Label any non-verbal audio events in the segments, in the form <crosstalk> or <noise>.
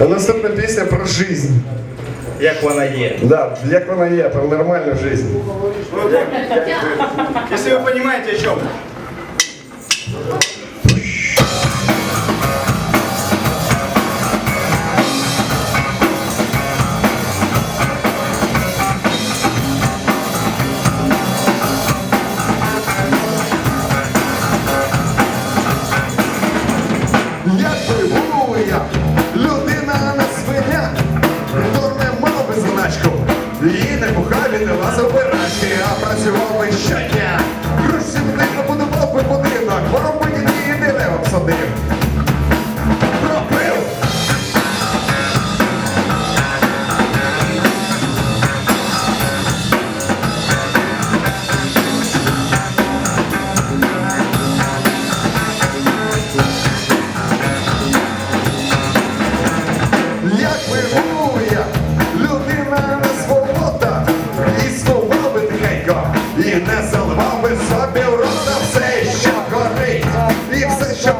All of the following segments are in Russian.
А наступна пісня про жизнь. Як вона є. Да, як вона є, про нормальну жизнь. Если вы понимаете, о чем. Заначку, і не бухав, і не лазив би рачки, а працював би.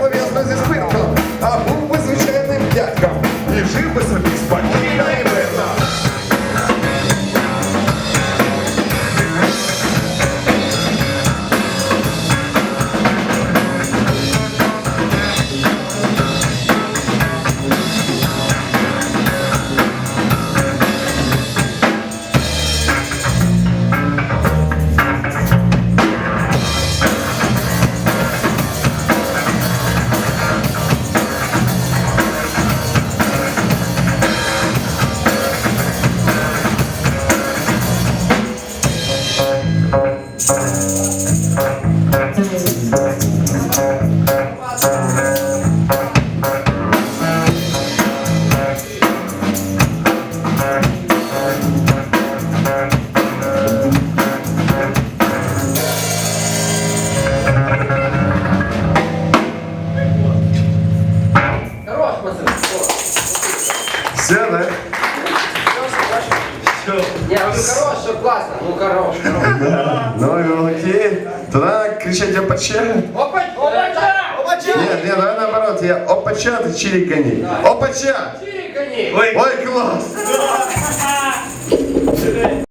mesmo, mas Все, да? Не, я говорю, хорош, все классно. Ну, хорош, хорош. <laughs> Ну і окей. Тогда кричать опача. Опа, опа, Нет, нет, давай наоборот, я опача, ты чирикани. Опача! Чирикани. Ой, Ой, класс! <laughs>